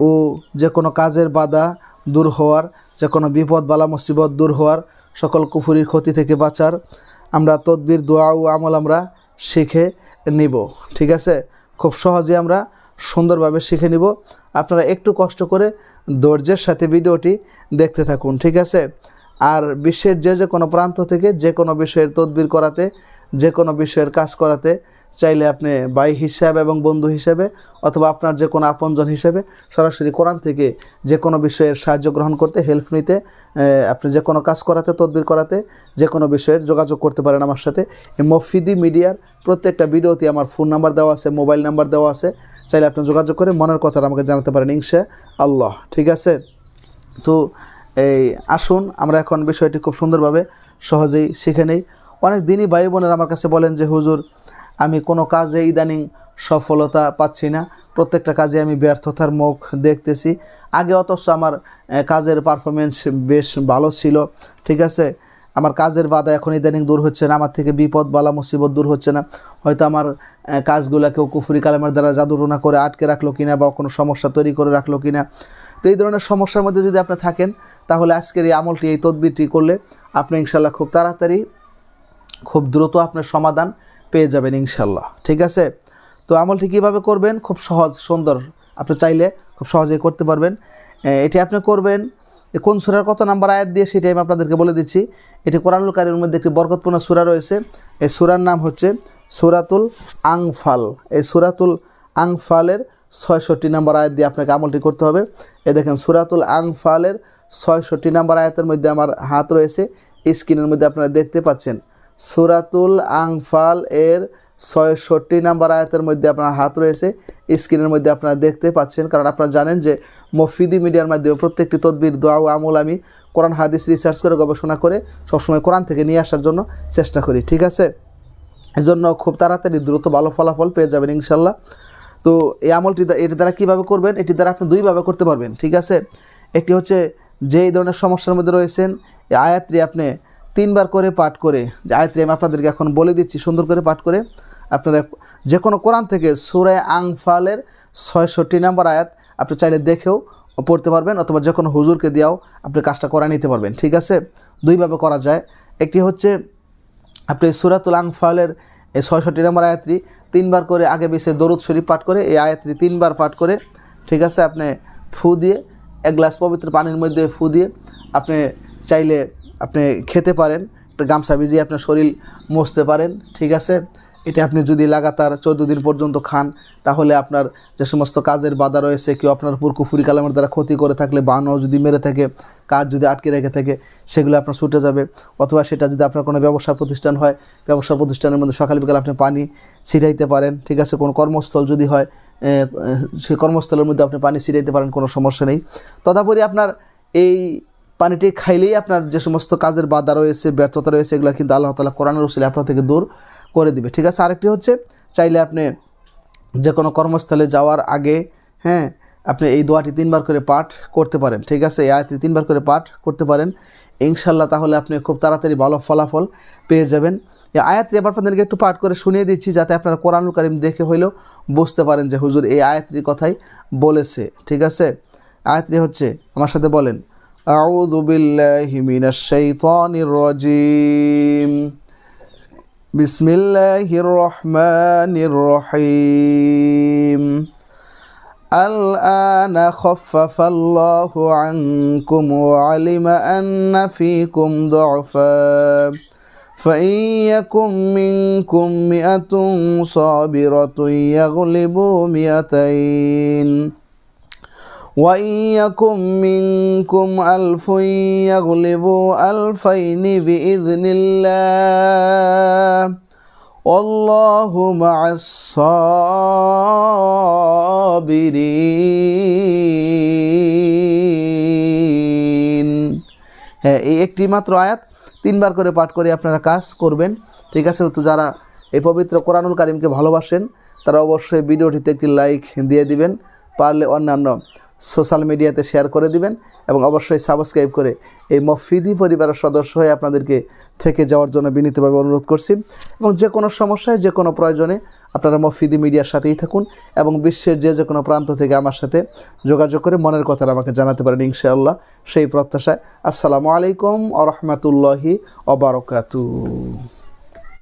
ও যে কোনো কাজের বাধা দূর হওয়ার, যে কোনো বিপদ, বালা, মুসিবত দূর হওয়ার, সকল কুফুরির ক্ষতি থেকে বাঁচার আমরা তদবির, দোয়া ও আমল আমরা শিখে নিব, ঠিক আছে? খুব সহজে আমরা সুন্দরভাবে শিখে নিব। আপনারা একটু কষ্ট করে ধৈর্যের সাথে ভিডিওটি দেখতে থাকুন, ঠিক আছে? আর বিশ্বের যে যে কোনো প্রান্ত থেকে যে কোনো বিষয়ের তদবির করাতে, যে কোনো বিষয়ের কাজ করাতে চাইলে আপনি বাই হিসাবে এবং বন্ধু হিসেবে অথবা আপনার যে কোনো আপনজন হিসেবে সরাসরি কোরআন থেকে যে কোনো বিষয়ের সাহায্য গ্রহণ করতে হেল্প নিতে আপনি যে কোনো কাজ করাতে, তদবির করাতে যে কোনো বিষয়ের যোগাযোগ করতে পারেন আমার সাথে। মফিদি মিডিয়ার প্রত্যেকটা ভিডিওতে আমার ফোন নাম্বার দেওয়া আছে মোবাইল নাম্বার দেওয়া আছে। চাইলে আপনি যোগাযোগ করে মনের কথাটা আমাকে জানাতে পারেন ইনশা আল্লাহ ঠিক আছে? তো এই আসুন, আমরা এখন বিষয়টি খুব সুন্দরভাবে সহজেই শিখে নেই। অনেক দিনই ভাই বোনের আমার কাছে বলেন যে, হুজুর আমি কোনো কাজে ইদানিং সফলতা পাচ্ছি না। প্রত্যেকটা কাজে আমি ব্যর্থতার মুখ দেখতেছি। আগে অথচ আমার কাজের পারফরমেন্স বেশ ভালো ছিল ঠিক আছে? আমার কাজের বাধা এখন ইদানিং দূর হচ্ছে না আমার থেকে বিপদ বালা মুসিবত দূর হচ্ছে না। হয়তো আমার আহ, কাজগুলা কেউ কুফুরি কালামের দ্বারা জাদুটনা করে আটকে রাখল কিনা বা কোনো সমস্যা তৈরি করে রাখল কিনা। তো এই ধরনের সমস্যার মধ্যে যদি আপনি থাকেন তাহলে আজকের এই আমলটি এই তদবিরটি করলে আপনি ইনশাল্লাহ খুব তাড়াতাড়ি খুব দ্রুত আপনার সমাধান পেয়ে যাবেন ইনশাল্লাহ, ঠিক আছে? তো আমলটি কীভাবে করবেন? খুব সহজ, সুন্দর। আপনি চাইলে খুব সহজেই করতে পারবেন। এটি আপনি করবেন কোন সুরার কত নাম্বার আয়াত দিয়ে সেটি আমি আপনাদেরকে বলে দিচ্ছি। এটি কোরআনুল কারিমের মধ্যে একটি বরকতপূর্ণ সুরা রয়েছে। এই সুরার নাম হচ্ছে সুরাতুল আংফাল। এই সুরাতুল আংফালের ছয়ষট্টি নাম্বার আয়াত দিয়ে আপনাকে আমলটি করতে হবে। এ দেখেন, সুরাতুল আংফালের ছয়ষট্টি নাম্বার আয়াতের মধ্যে আমার হাত রয়েছে। স্ক্রিনের মধ্যে আপনারা দেখতে পাচ্ছেন। সুরাতুল আংফাল এর ছয়ষট্টি নাম্বার আয়াতের মধ্যে আপনার হাত রয়েছে। স্ক্রিনের মধ্যে আপনারা দেখতে পাচ্ছেন, কারণ আপনারা জানেন যে মফিদি মিডিয়ার মাধ্যমে প্রত্যেকটি তদবির, দোয়া ও আমল আমি কোরআন, হাদিস রিসার্চ করে, গবেষণা করে সবসময় কোরআন থেকে নিয়ে আসার জন্য চেষ্টা করি, ঠিক আছে? এজন্য খুব তাড়াতাড়ি দ্রুত ভালো ফলাফল পেয়ে যাবেন ইনশাল্লাহ তো এই আমলটি এটি দ্বারা কীভাবে করবেন? এটি দ্বারা আপনি দুইভাবে করতে পারবেন, ঠিক আছে? একটি হচ্ছে যে এই ধরনের সমস্যার মধ্যে রয়েছেন, এই আয়াতটি আপনি তিনবার করে পাঠ করে যে আয়াতটি আমি আপনাদেরকে এখন বলে দিচ্ছি, সুন্দর করে পাঠ করে। আপনারা যে কোনো কোরআন থেকে সুরায় আংফালের ছয়ষট্টি নাম্বার আয়াত আপনি চাইলে দেখেও পড়তে পারবেন অথবা যে কোনো হুজুরকে দিয়েও আপনি কাজটা করা নিতে পারবেন, ঠিক আছে? দুইভাবে করা যায়। একটি হচ্ছে, আপনি সুরাতুল আংফালের এই ছয়ষট্টি নম্বর আয়াতটি তিনবার করে আগে বেছে দরুদ শরীফ পাঠ করে, এই আয়াতটি তিনবার পাঠ করে, ঠিক আছে? আপনি ফু দিয়ে, এক গ্লাস পবিত্র পানির মধ্যে ফু দিয়ে আপনি চাইলে আপনি খেতে পারেন, একটা গামছা ভিজিয়ে আপনার শরীর মুছতে পারেন, ঠিক আছে? এটা আপনি যদি লাগাতার চোদ্দ দিন পর্যন্ত খান, তাহলে আপনার যে সমস্ত কাজের বাধা রয়েছে, কেউ আপনার পুরকুফুরি কালামের দ্বারা ক্ষতি করে থাকলে বানও যদি মেরে থাকে, কাজ যদি আটকে রেখে থাকে, সেগুলো আপনার ছুটে যাবে। অথবা সেটা যদি আপনার কোনো ব্যবসা প্রতিষ্ঠান হয়, ব্যবসা প্রতিষ্ঠানের মধ্যে সকাল বিকাল আপনি পানি ছিটাইতে পারেন, ঠিক আছে? কোনো কর্মস্থল যদি হয় সেই কর্মস্থলের মধ্যে আপনি পানি ছিটাইতে পারেন, কোনো সমস্যা নেই। তদাপরি আপনার এই পানিটি খাইলেই আপনার যে সমস্ত কাজের বাধা রয়েছে, ব্যর্থতা রয়েছে, এগুলো কিন্তু আল্লাহ তালা কোরআনের রসিলে আপনার থেকে দূর করে দিবে। ঠিক আছে? আরেকটি হচ্ছে, চাইলে আপনি যে কোনো কর্মস্থলে যাওয়ার আগে হ্যাঁ আপনি এই দোয়াটি তিনবার করে পাঠ করতে পারেন। ঠিক আছে? এই আয়াতটি তিনবার করে পাঠ করতে পারেন। ইনশাল্লাহ তাহলে আপনি খুব তাড়াতাড়ি ভালো ফলাফল পেয়ে যাবেন। এই আয়াতটি এবার আপনাদেরকে একটু পাঠ করে শুনিয়ে দিচ্ছি, যাতে আপনারা কোরআনুল কারিম দেখে হইলেও বুঝতে পারেন যে হুজুর এই আয়াতটির কথাই বলেছে। ঠিক আছে? আয়াতটি হচ্ছে, আমার সাথে বলেন أعوذ بالله من الشيطان الرجيم. بسم الله الرحمن الرحيم. الآن خفف الله عنكم وعلم أن فيكم ضعفا. فإن يكن منكم مئة صابرة يغلبوا مئتين. وإن منكم ألف يغلبوا ألفين بإذن الله والله مع الصابرين হ্যাঁ এই একটি মাত্র আয়াত তিনবার করে পাঠ করে আপনারা কাজ করবেন। ঠিক আছে, তো যারা এই পবিত্র কোরআনুল কারিমকে ভালোবাসেন, তারা অবশ্যই ভিডিওটিতে একটি লাইক দিয়ে দিবেন, পারলে অন্যান্য সোশ্যাল মিডিয়াতে শেয়ার করে দিবেন এবং অবশ্যই সাবস্ক্রাইব করে এই মফিদি পরিবারের সদস্য হয়ে আপনাদেরকে থেকে যাওয়ার জন্য বিনীতভাবে অনুরোধ করছি। এবং যে কোনো সমস্যায়, যে কোনো প্রয়োজনে আপনারা মফিদি মিডিয়ার সাথেই থাকুন এবং বিশ্বের যে যে কোনো প্রান্ত থেকে আমার সাথে যোগাযোগ করে মনের কথাটা আমাকে জানাতে পারেন ইনশাআল্লাহ সেই প্রত্যাশায়। আসসালামু আলাইকুম আ রহমতুল্লাহি অবরকাতু